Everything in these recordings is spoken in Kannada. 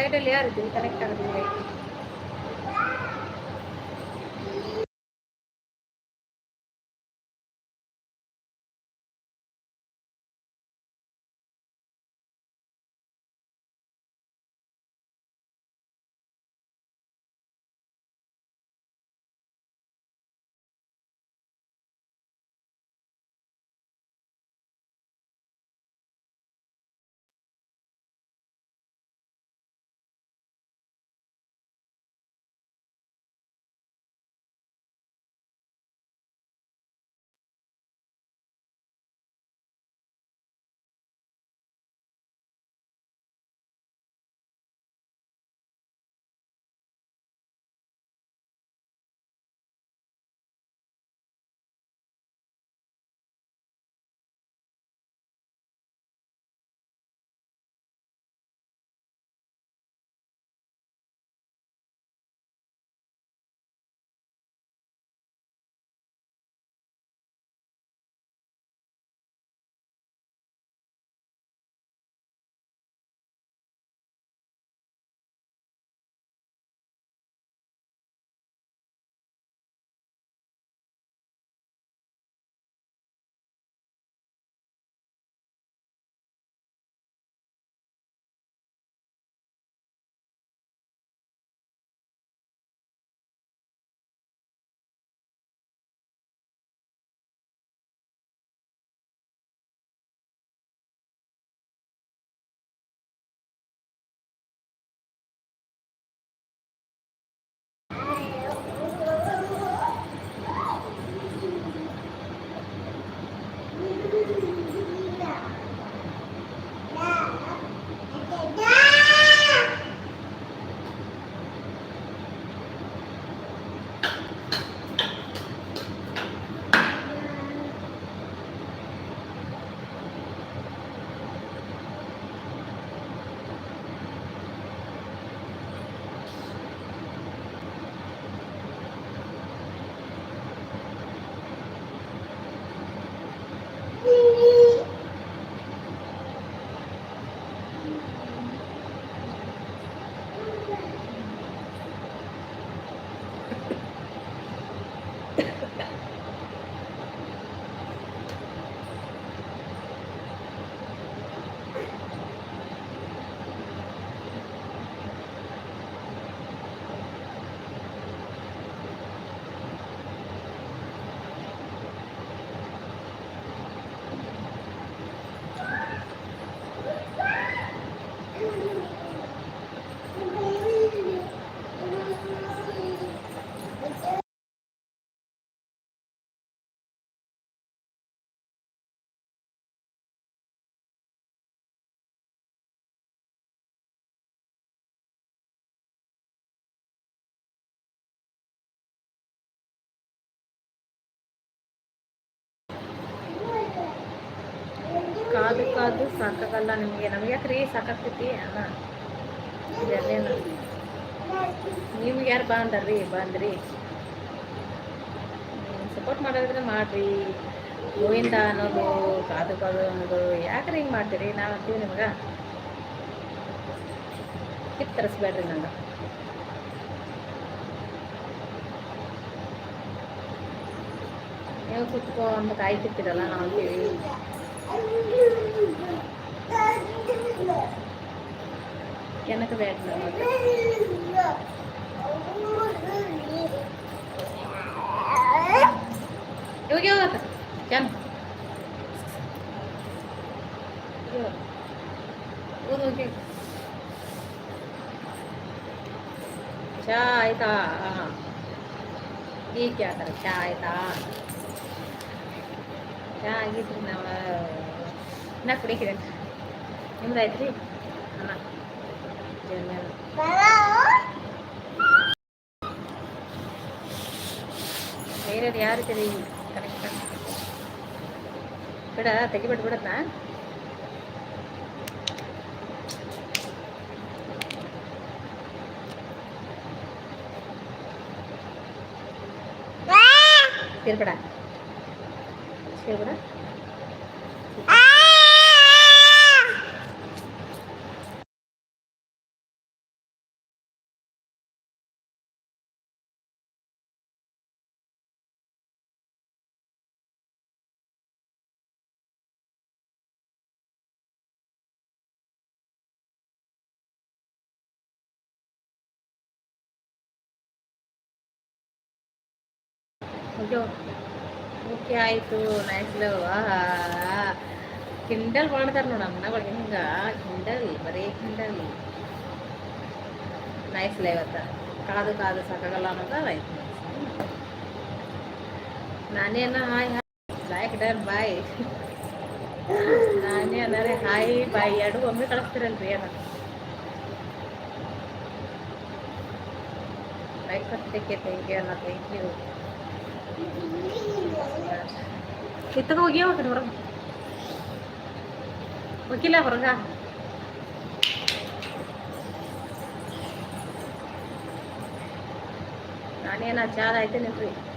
டைடல்லையாக இருக்குது கனெக்ட் ஆகுது ಕಾದು ಕಾದು ಸಾಕಾಗಲ್ಲ ನಿಮಗೆ. ನಮ್ಗೆ ರೀ ಸಾಕಾಗ್ತೈತಿ? ಅಣ್ಣ ನಿಮ್ಗೆ ಯಾರು ಬಾ ಅಂದಾರ್ರಿ ಬಂದ್ರಿ ಸಪೋರ್ಟ್ ಮಾಡೋದ್ರೆ ಮಾಡ್ರಿ. ಗೋವಿಂದ ಅನ್ನೋದು, ಕಾದು ಕಾದು ಅನ್ನೋದು ಯಾಕ್ರಿ ಹಿಂಗೆ ಮಾಡ್ತೀರಿ? ನಾವು ಅಂತೀವಿ ನಿಮ್ಗೆ. ಕಿತ್ತು ತರಿಸ್ಬೇಡ್ರಿ ನಂಗೆ. ನೀವು ಕುತ್ಕೋ ಅಂತ ಕಾಯ್ತಿರ್ತೀರಲ್ಲ ನಾವು ಅಂತೀವಿ. எனக்கு வேண்டாம் இவங்க கேன் ಊದೋಕೆ ಚಾ ಆಯ್ತಾ ಈಗ ಕೇಳ್ತಾರೆ ಚಾ ಆಯ್ತಾ ಚಾ ಆಗಿದ್ರಿ ನಾವು ಇನ್ನ ಕುಡಿಕಿದೆ ನಿಮ್ದು ಆಯ್ತು ರೀ ಅನ್ನ ಜರ್ಮನ್ ಬೇರೆ ಯಾರು ಇದ್ದೀರಿ ಕರೆಕ್ಟ್ ಬಿಡ ತೆಗಿಬಿಟ್ಟು ಬಿಡತ್ತಾ ಸೇರ್ಬೇಡ ಸೇರ್ಬೇಡ ಅಯ್ಯೋ ಓಕೆ ಆಯಿತು ನೈಸ್ಲು ಆಹಾ ಕಿಂಡಲ್ ಮಾಡ್ತಾರೆ ನೋಡ ಅಮ್ಮನಗಳು ಹಿಂಗೆ ಕಿಂಡಲ್ ಬರೀ ಕಿಂಡಲ್ ನೈಸ್ಲ ಇವತ್ತು ಕಾದು ಕಾದು ಸಾಕಾಗಲ್ಲ ಅನ್ನೋದು ರೈಟ್ ನಾನೇನ hi hi like done bye ನಾನೇ ಅಂದರೆ ಹಾಯ್ ಬಾಯ್ ಎರಡು ಒಮ್ಮೆ ಕಳಿಸ್ತೀರಲ್ರಿ ಏನ ಲೈಕ್ ಕೊಟ್ಟಿದ್ದಕ್ಕೆ ಥ್ಯಾಂಕ್ ಯು ಅಣ್ಣ ಥ್ಯಾಂಕ್ ಯು ಇತ್ತಗ ಹೋಗಿ ಹೋಗ್ರಿ ಹೊರಗೆ ಹೋಗಿಲ್ಲ ಹೊರಗ ನಾನೇನ ಚಾದ ಆಯ್ತೇನೇನ್ರಿ ಆ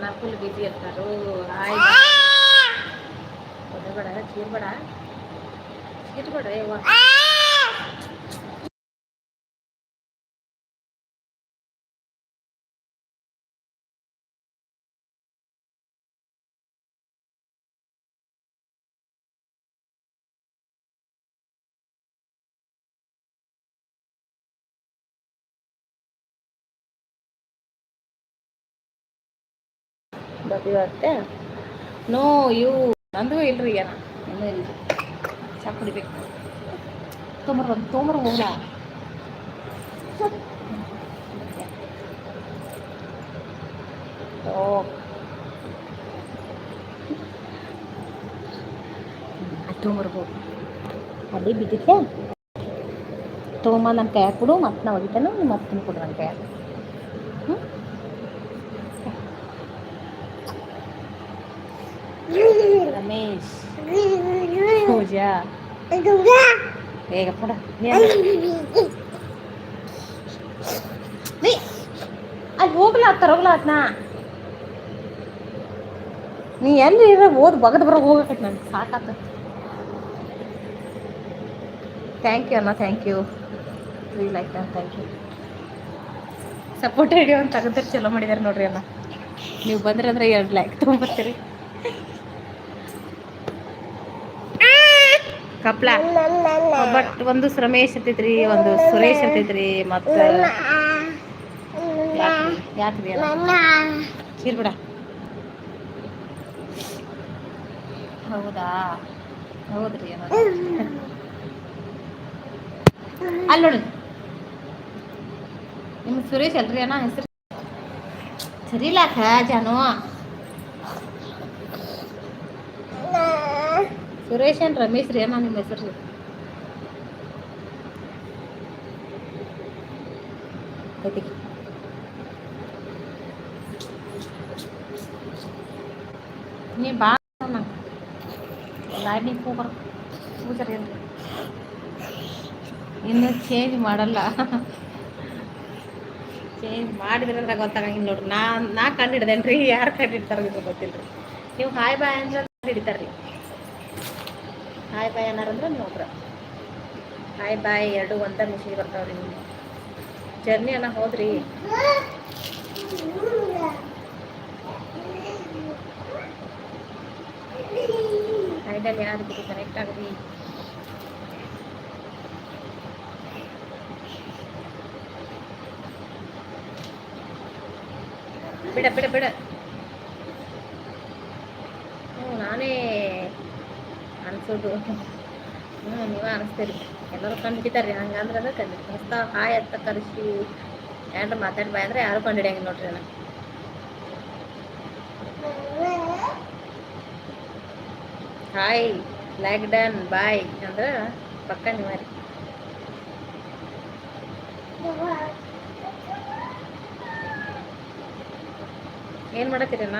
ఉన్నారు ఫుల్ బిజీ అంటారు. హాయ్ కూడా చీరబడా చీరబడ ಬೇಡ ಚೀರ್ ಬೇಡ ಯವ್ವ ಬದಿವತ್ತೆ ನೋ ಯು ನಂದು ಇಲ್ರಿ ಏನ ಇನ್ನೂ ಇಲ್ರಿ ಚಾ ಕುಡಿಬೇಕು ತೊಂಬರ್ ಬಂದು ತೊಂಬರ್ ಹೋಗ್ಲ ಓ ತೊಂಬರ್ಬೋದು ಅಡ್ಡಿ ಬಿದ್ದಿತ್ತೆ ತೊಗೊಂಬ ನನ್ನ ಕೈಯಾಗ ಕೊಡು ಮತ್ತೆ ನಾ ಒಗಿತೇನೆ ಮತ್ತೆ ಕೊಡು ನನ್ನ ಕೈಯಾಗ ರಮೇಶ್. ಪೂಜಾ. ಬೇಗ ನೀ ಅಲ್ಲಿ ಹೋಗ್ಲ ತರೋಗ್ಲ ಅದ್ನ? ನೀ ಎಲ್ಲಿ ಇರ ಓದ್ ಬಗದ್ ಬರೋ ಹೋಗಕತ್ ನನ್ಗೆ ಸಾಕಾತ. ಥ್ಯಾಂಕ್ ಯು ಅಣ್ಣ thank you free like thank you support radio ಅಂತ ತೆಗೆದ್ರೆ ಚಲೋ ಮಾಡಿದಾರೆ ನೋಡ್ರಿ ಅಣ್ಣ. ನೀವು ಬಂದ್ರೆ ಅಂದ್ರೆ ಎರಡು ಲೈಕ್ ತೊಗೊಂಬರ್ತೀರಿ ಕಪ್ಲ. ಬಟ್ ಒಂದು ರಮೇಶ್ ಇರ್ತೈತ್ರಿ ಒಂದು ಸುರೇಶ್ ಇರ್ತೈತ್ರಿ ಮತ್ತು ಯಾಕ್ರಿ ಹೌದಾ? ಹೌದ್ರಿ ಅಲ್ಲಿ. ನೋಡಿ. ನಿಮ್ಮ ಸುರೇಶ್ ಅಲ್ರಿ ಅಣ್ಣ ಹೆಸರು. ಸರಿಲಾಕ ಜಾನು? ಸುರೇಶ್ ಏನ್ ರಮೇಶ್ ರೀ? ನಿಮ್ಮ ಹೆಸರು ರೀ? ಐತಿ ನೀ ಬಾ ಗಾಡಿ ಚೇಂಜ್ ಮಾಡಲ್ಲ. ಚೇಂಜ್ ಮಾಡಿದ್ರೆ ಗೊತ್ತಾಗಂಗಿಲ್ಲ ನೋಡ್ರಿ. ನಾ ನಾ ಕಂಡು ಹಿಡ್ದೇನ್ರಿ ಯಾರು ಕಂಡು ಹಿಡ್ತಾರ ಗೊತ್ತಿಲ್ಲ ನೀವು ಹಾಯ್ ಬಾಯ್ ಅಂದ್ರೆ ಹಿಡಿತಾರ್ರಿ. ಹಾಯ್ ಬಾಯ್ ಅನ್ನಾರಂದ್ರೆ ನೀವು ಒಬ್ರು. ಹಾಯ್ ಬಾಯ್ ಎರಡು, ಒಂದ ಮಿಷಿನ್ ಬರ್ತಾವ್ರಿ ನಿಮ್ಗೆ. ಜರ್ನಿ ಅನ್ನ ಹೋದ್ರಿ. ಹೈಡಲ್ಲಿ ಯಾರು ಕನೆಕ್ಟ್ ಆಗ್ರಿ ಬಿಡ ಬಿಡ ಬಿಡ. ಅನ್ಸೋದು ಹ್ಞೂ ನೀವೇ ಅನಿಸ್ತೀರಿ ಎಲ್ಲರೂ ಕಂಡು ಹಿಡಿತಾರೆ ಹಂಗಂದ್ರೆ ಅಂದ್ರೆ ಕಂಡು ಹೊಸ ಹಾಯ್ ಅಂತ ಕರೆಸಿ ಏನಾರ ಮಾತಾಡಿ ಬಾಯ್ ಅಂದ್ರೆ ಯಾರು ಕಂಡು ಹಿಡಿಯಂಗಿಲ್ಲ ನೋಡ್ರಿ ನಾನು ಹಾಯ್ ಲ್ಯಾಗ್ ಡನ್ ಬಾಯ್ ಅಂದ್ರೆ ಪಕ್ಕ ನೀವೇ ರೀ ಏನು ಮಾಡತ್ತೀರಣ್ಣ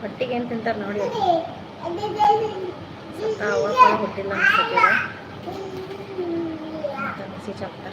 ಹೊಟ್ಟಿಗೆ ಏನು ತಿಂತಾರೆ ನೋಡಿ ಸತ್ತ ಅವಾಗ ಕೂಡ ಹುಟ್ಟಿಲ್ಲ ಅನ್ಸುತ್ತೆ চপটা